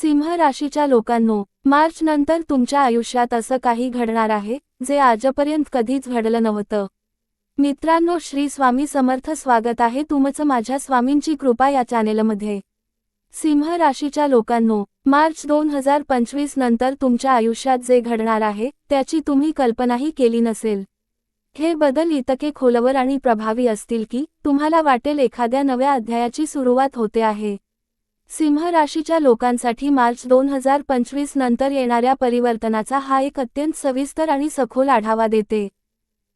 सिंह राशीच्या लोकांनो मार्च नंतर तुमच्या आयुष्यात असं काही घडणार आहे जे आजपर्यंत कधीच घडलं नव्हतं. मित्रांनो श्री स्वामी समर्थ स्वागत आहे तुमचं माझ्या स्वामींची कृपा या चॅनेलमध्ये. सिंह राशीच्या लोकांनो मार्च दोन हजार पंचवीस नंतर तुमच्या आयुष्यात जे घडणार आहे त्याची तुम्ही कल्पनाही केली नसेल. हे बदल इतके खोलवर आणि प्रभावी असतील की तुम्हाला वाटेल एखाद्या नव्या अध्यायाची सुरुवात होते आहे. सिंह राशीच्या लोकांसाठी मार्च दोन हजार पंचवीस नंतर येणाऱ्या परिवर्तनाचा हा एक अत्यंत सविस्तर आणि सखोल आढावा देते.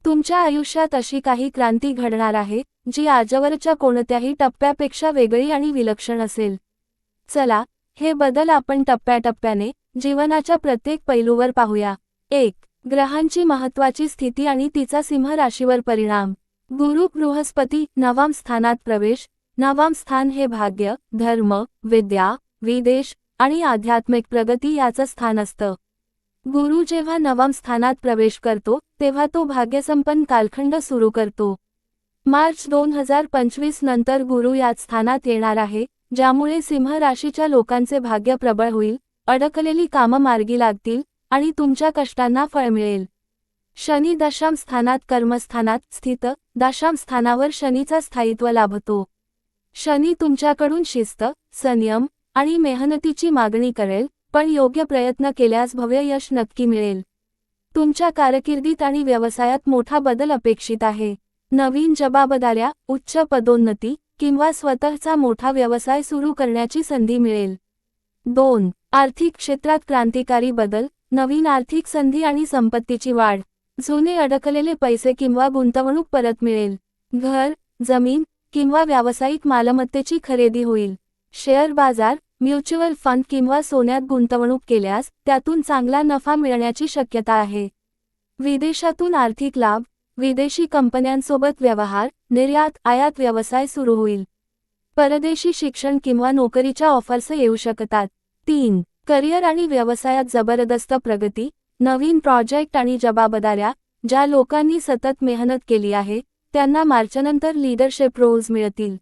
तुमच्या आयुष्यात अशी काही क्रांती घडणार आहे जी आजवरच्या कोणत्याही टप्प्यापेक्षा वेगळी आणि विलक्षण असेल. चला हे बदल आपण टप्प्याटप्प्याने जीवनाच्या प्रत्येक पैलूवर पाहूया. एक ग्रहांची महत्वाची स्थिती आणि तिचा सिंह राशीवर परिणाम. गुरु बृहस्पती नवाम स्थानात प्रवेश नवाम स्थान हे भाग्य धर्म विद्या विदेश आणि आध्यात्मिक प्रगती याचं स्थान असतं. गुरु जेव्हा नवम स्थानात प्रवेश करतो तेव्हा तो भाग्यसंपन्न कालखंड सुरू करतो. मार्च दोन हजार पंचवीस नंतर गुरु याच स्थानात येणार आहे ज्यामुळे सिंह राशीच्या लोकांचे भाग्य प्रबळ होईल अडकलेली कामं मार्गी लागतील आणि तुमच्या कष्टांना फळ मिळेल. शनी दशाम स्थानात कर्मस्थानात स्थित दशाम स्थानावर शनीचा स्थायित्व लाभतो. शनी तुमच्याकडून शिस्त संयम आणि मेहनतीची मागणी करेल पण योग्य प्रयत्न केल्यास भव्य यश नक्की मिळेल. तुमच्या कारकिर्दीत आणि व्यवसायात मोठा बदल अपेक्षित आहे. नवीन जबाबदाऱ्या उच्च पदोन्नती किंवा स्वतःचा मोठा व्यवसाय सुरू करण्याची संधी मिळेल. दोन आर्थिक क्षेत्रात क्रांतिकारी बदल नवीन आर्थिक संधी आणि संपत्तीची वाढ. जुने अडकलेले पैसे किंवा गुंतवणूक परत मिळेल. घर जमीन किंवा व्यावसायिक मालमत्तेची खरेदी होईल. शेअर बाजार म्युच्युअल फंड किंवा सोन्यात गुंतवणूक केल्यास त्यातून चांगला नफा मिळण्याची शक्यता आहे. विदेशातून आर्थिक लाभ विदेशी कंपन्यांसोबत व्यवहार निर्यात आयात व्यवसाय सुरू होईल. परदेशी शिक्षण किंवा नोकरीच्या ऑफर्स येऊ शकतात. तीन करिअर आणि व्यवसायात जबरदस्त प्रगती नवीन प्रोजेक्ट आणि जबाबदाऱ्या ज्या लोकांनी सतत मेहनत केली आहे त्यांना मार्चनंतर लीडरशिप रोल्स मिळतील.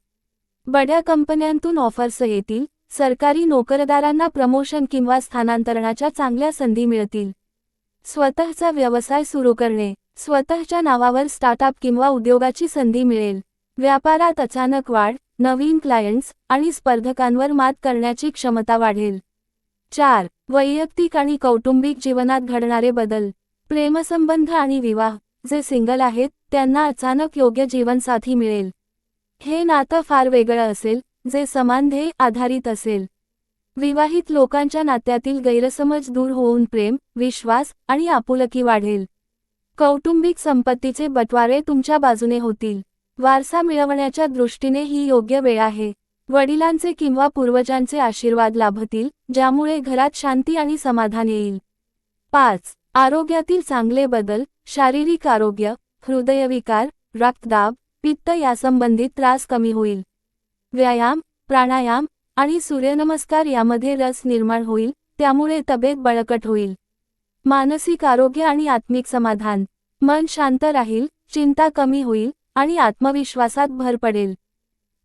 बड्या कंपन्यांतून ऑफर्स येतील सरकारी नोकरदारांना प्रमोशन किंवा स्थानांतरणाच्या चांगल्या संधी मिळतील. स्वतःचा व्यवसाय सुरू करणे स्वतःच्या नावावर स्टार्टअप किंवा उद्योगाची संधी मिळेल. व्यापारात अचानक वाढ नवीन क्लायंट्स आणि स्पर्धकांवर मात करण्याची क्षमता वाढेल. चार वैयक्तिक आणि कौटुंबिक जीवनात घडणारे बदल. प्रेमसंबंध आणि विवाह. जे सिंगल आहेत त्यांना अचानक योग्य जीवनसाथी मिळेल. हे नातं फार वेगळं असेल जे समान ध्येय आधारित असेल. विवाहित लोकांच्या नात्यातील गैरसमज दूर होऊन प्रेम विश्वास आणि आपुलकी वाढेल. कौटुंबिक संपत्तीचे बटवारे तुमच्या बाजूने होतील. वारसा मिळवण्याच्या दृष्टीने ही योग्य वेळ आहे. वडिलांचे किंवा पूर्वजांचे आशीर्वाद लाभतील ज्यामुळे घरात शांती आणि समाधान येईल. पाच. आरोग्यातील चांगले बदल शारीरिक आरोग्य हृदयविकार रक्तदाब पित्त यासंबंधित त्रास कमी होईल. व्यायाम प्राणायाम आणि सूर्यनमस्कार यामध्ये रस निर्माण होईल त्यामुळे तब्येत बळकट होईल. मानसिक आरोग्य आणि आत्मिक समाधान. मन शांत राहील चिंता कमी होईल आणि आत्मविश्वासात भर पडेल.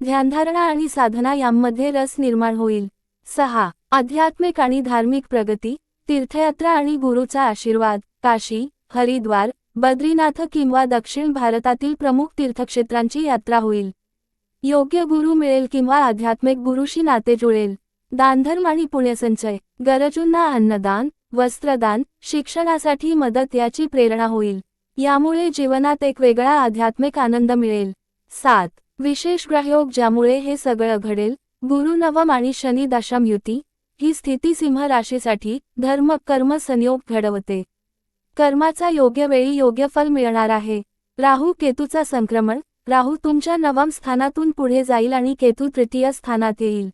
ध्यानधारणा आणि साधना यांमध्ये रस निर्माण होईल. सहा. आध्यात्मिक आणि धार्मिक प्रगती तीर्थयात्रा आणि गुरुचा आशीर्वाद काशी हरिद्वार बद्रीनाथ किंवा दक्षिण भारतातील प्रमुख तीर्थक्षेत्रांची यात्रा होईल. योग्य गुरु मिळेल किंवा आध्यात्मिक गुरुशी नाते जुळेल. दानधर्म आणि पुण्यसंचय गरजूंना अन्नदान वस्त्रदान शिक्षणासाठी मदत याची प्रेरणा होईल. यामुळे जीवनात एक वेगळा आध्यात्मिक आनंद मिळेल. सात विशेष ग्रहयोग ज्यामुळे हे सगळं घडेल गुरु नवम आणि शनी दशम युती ही स्थिती सिंह राशीसाठी धर्म कर्म संयोग घडवते. कर्माचा योग्य वेळी योग्य फल मिळणार आहे. राहू केतूचा संक्रमण. राहू तुमच्या नवम स्थानातून पुढे जाईल आणि केतू तृतीय स्थानात येईल.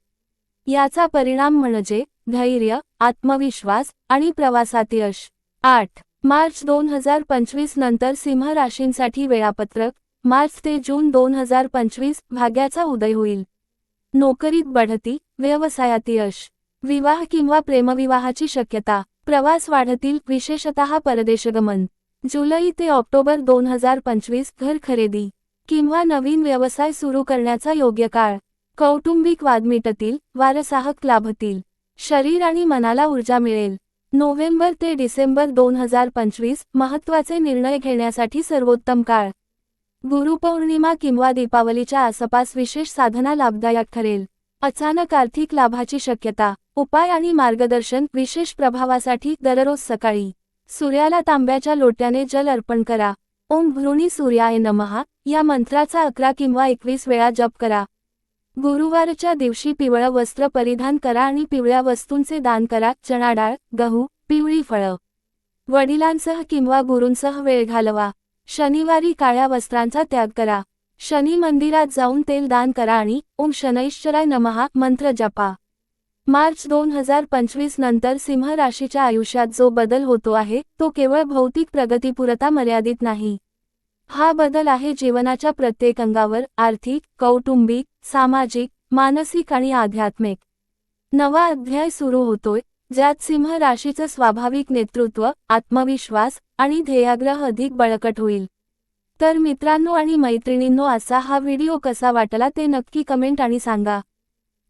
याचा परिणाम म्हणजे धैर्य आत्मविश्वास आणि प्रवासात यश. आठ. मार्च दोन हजार पंचवीस नंतर सिंह राशींसाठी वेळापत्रक. मार्च ते जून दोन हजार पंचवीस भाग्याचा उदय होईल. नोकरीत बढती व्यवसायात यश. विवाह किंवा प्रेमविवाहाची शक्यता. प्रवास वाढतील विशेषतः परदेशगमन. जुलै ते ऑक्टोबर दोन हजार पंचवीस घर खरेदी किंवा नवीन व्यवसाय सुरू करण्याचा योग्य काळ. कौटुंबिक वाद मिटतील वारसाहक लाभतील. शरीर आणि मनाला ऊर्जा मिळेल. नोव्हेंबर ते डिसेंबर दोन हजार पंचवीस महत्त्वाचे निर्णय घेण्यासाठी सर्वोत्तम काळ. गुरुपौर्णिमा किंवा दीपावलीच्या आसपास विशेष साधना लाभदायक ठरेल. अचानक आर्थिक लाभाची शक्यता. उपाय आणि मार्गदर्शन विशेष प्रभावासाठी दररोज सकाळी सूर्याला तांब्याच्या लोट्याने जल अर्पण करा. ओम भृणी सूर्याय नमहा या मंत्राचा अकरा किंवा एकवीस वेळा जप करा. गुरुवारच्या दिवशी पिवळं वस्त्र परिधान करा आणि पिवळ्या वस्तूंचे दान करा. चणा डाळ गहू पिवळी फळं. वडिलांसह किंवा गुरूंसह वेळ घालवा. शनिवारी काळ्या वस्त्रांचा त्याग करा. शनी मंदिरात जाऊन तेल दान करा आणि ओम शनैश्चराय नमहा मंत्र जपा. मार्च दोन हजार पंचवीस नंतर सिंह राशीच्या आयुष्यात जो बदल होतो आहे तो केवळ भौतिक प्रगतीपुरता मर्यादित नाही. हा बदल आहे जीवनाच्या प्रत्येक अंगावर आर्थिक कौटुंबिक सामाजिक मानसिक आणि आध्यात्मिक. नवा अध्याय सुरू होतोय ज्यात सिंह राशीचं स्वाभाविक नेतृत्व आत्मविश्वास आणि ध्येयाग्रह अधिक बळकट होईल. तर मित्रांनो आणि मैत्रिणींनो असा हा व्हिडिओ कसा वाटला ते नक्की कमेंट आणि सांगा.